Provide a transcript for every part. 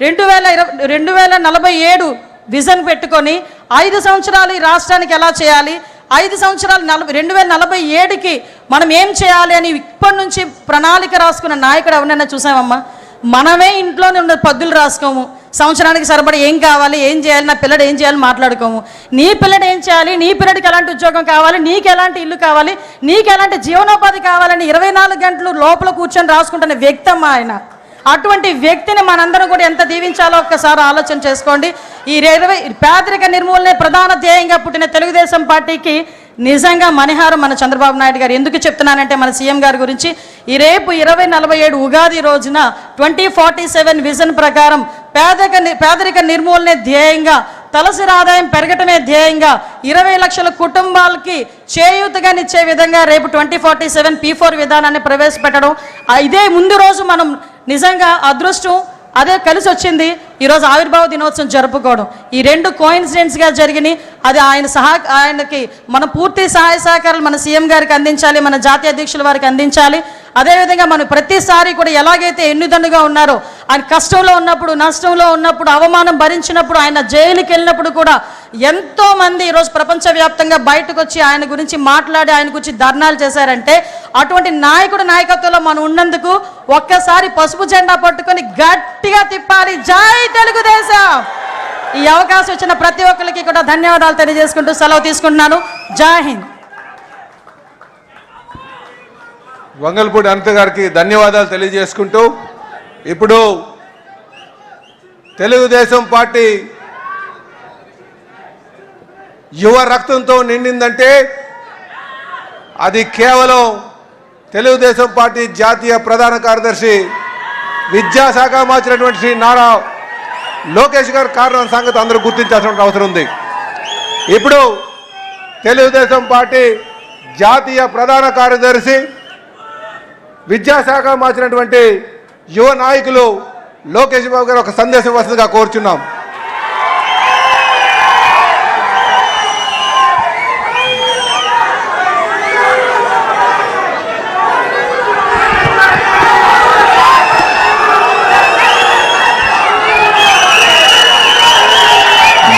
రెండు వేల ఇరవై రెండు వేల నలభై ఏడు విజన్ పెట్టుకొని ఐదు సంవత్సరాలు ఈ రాష్ట్రానికి ఎలా చేయాలి? ఐదు సంవత్సరాలు నలభై రెండు వేల నలభై ఏడుకి మనం ఏం చేయాలి అని ఇప్పటి నుంచి ప్రణాళిక రాసుకున్న నాయకుడు ఎవరినైనా చూసామమ్మా మనమే ఇంట్లోనే ఉన్న పద్దులు రాసుకోము. సంవత్సరానికి సరిపడి ఏం కావాలి ఏం చేయాలి నా పిల్లడు ఏం చేయాలి మాట్లాడుకోము. నీ పిల్లడు ఏం చేయాలి నీ పిల్లడికి ఎలాంటి ఉద్యోగం కావాలి నీకు ఎలాంటి ఇల్లు కావాలి నీకు ఎలాంటి జీవనోపాధి కావాలని ఇరవై నాలుగు గంటలు లోపల కూర్చొని రాసుకుంటున్న వ్యక్తి ఆయన. అటువంటి వ్యక్తిని మనందరం కూడా ఎంత దీవించాలో ఒక్కసారి ఆలోచన చేసుకోండి. ఈ ఇరవై పేదరిక నిర్మూలనే ప్రధాన ధ్యేయంగా పుట్టిన తెలుగుదేశం పార్టీకి నిజంగా మణిహారం మన చంద్రబాబు నాయుడు గారు. ఎందుకు చెప్తున్నానంటే మన సీఎం గారి గురించి. ఈ రేపు ఇరవై నలభై ఏడు ఉగాది రోజున ట్వంటీ ఫార్టీ సెవెన్ విజన్ ప్రకారం పేదరిక ని- పేదరిక నిర్మూలనే ధ్యేయంగా తలసరి ఆదాయం పెరగటమే ధ్యేయంగా ఇరవై లక్షల కుటుంబాలకి చేయూతగానిచ్చే విధంగా రేపు twenty forty seven P four విధానాన్ని ప్రవేశపెట్టడం. ఇదే ముందు రోజు మనం నిజంగా అదృష్టం అదే కలిసి వచ్చింది. ఈరోజు ఆవిర్భావ దినోత్సవం జరుపుకోవడం. ఈ రెండు కోయిన్సిడెంట్స్గా జరిగినాయి అది ఆయన సహా ఆయనకి మన పూర్తి సహాయ సహకారాలు మన సీఎం గారికి అందించాలి మన జాతీయ అధ్యక్షుల వారికి అందించాలి. అదేవిధంగా మనం ప్రతిసారి కూడా ఎలాగైతే ఎన్నుదన్నుగా ఉన్నారో ఆయన కష్టంలో ఉన్నప్పుడు నష్టంలో ఉన్నప్పుడు అవమానం భరించినప్పుడు ఆయన జైలుకి వెళ్ళినప్పుడు కూడా ఎంతో మంది ఈరోజు ప్రపంచవ్యాప్తంగా బయటకు వచ్చి ఆయన గురించి మాట్లాడి ఆయన గురించి ధర్నాలు చేశారంటే అటువంటి నాయకుడు నాయకత్వంలో మనం ఉన్నందుకు ఒక్కసారి పసుపు జెండా పట్టుకొని గట్టిగా తిప్పాలి. జై తెలుగుదేశం! ఈ అవకాశం ఇచ్చిన ప్రతి ఒక్కరికి కూడా ధన్యవాదాలు తెలియజేసుకుంటూ సెలవు తీసుకుంటున్నాను. జై హింద్! వంగల్పూడి అనిత గారికి ధన్యవాదాలు తెలియజేసుకుంటూ ఇప్పుడు తెలుగుదేశం పార్టీ యువ రక్తంతో నిండిందంటే అది కేవలం తెలుగుదేశం పార్టీ జాతీయ ప్రధాన కార్యదర్శి విద్యాశాఖ మార్చినటువంటి శ్రీ నారా లోకేష్ గారు కారణం సంగతి అందరూ గుర్తించాల్సిన అవసరం ఉంది. ఇప్పుడు తెలుగుదేశం పార్టీ జాతీయ ప్రధాన కార్యదర్శి విద్యాశాఖ మార్చినటువంటి యువ నాయకులు లోకేష్ బాబు గారు ఒక సందేశం వస్తుందిగా కోరుచున్నాం.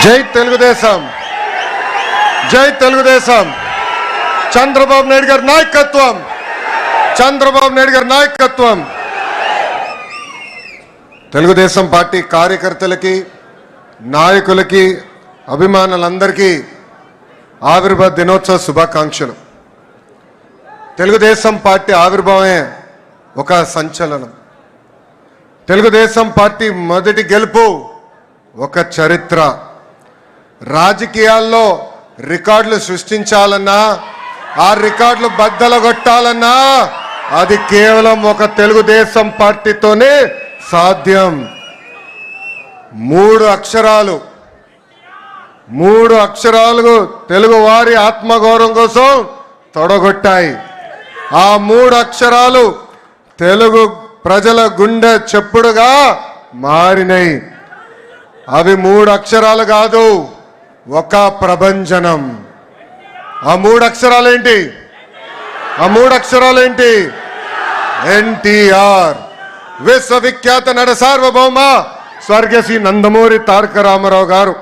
జై తెలుగుదేశం. జై తెలుగుదేశం. చంద్రబాబు నాయుడు గారి నాయకత్వం. చంద్రబాబు నాయుడు గారి నాయకత్వం. తెలుగుదేశం పార్టీ కార్యకర్తలకి నాయకులకి అభిమానులందరికీ ఆవిర్భావ దినోత్సవ శుభాకాంక్షలు. తెలుగుదేశం పార్టీ ఆవిర్భావమే ఒక సంచలనం. తెలుగుదేశం పార్టీ మొదటి గెలుపు ఒక చరిత్ర. రాజకీయాల్లో రికార్డులు సృష్టించాలన్నా ఆ రికార్డులు బద్దలగొట్టాలన్నా అది కేవలం ఒక తెలుగుదేశం పార్టీతోనే సాధ్యం. మూడు అక్షరాలు మూడు అక్షరాలు తెలుగు వారి ఆత్మగౌరవం కోసం తొడగొట్టాయి. ఆ మూడు అక్షరాలు తెలుగు ప్రజల గుండె చెప్పుడుగా మారినాయి అవి మూడు అక్షరాలు కాదు ఒక ప్రభంజనం. ఆ మూడు అక్షరాలేంటి ఆ మూడు అక్షరాలేంటి ఎన్టీఆర్. విశ్వవిఖ్యాత నడ సార్వభౌమ స్వర్గశ్రీ నందమూరి తారక రామారావు గారు.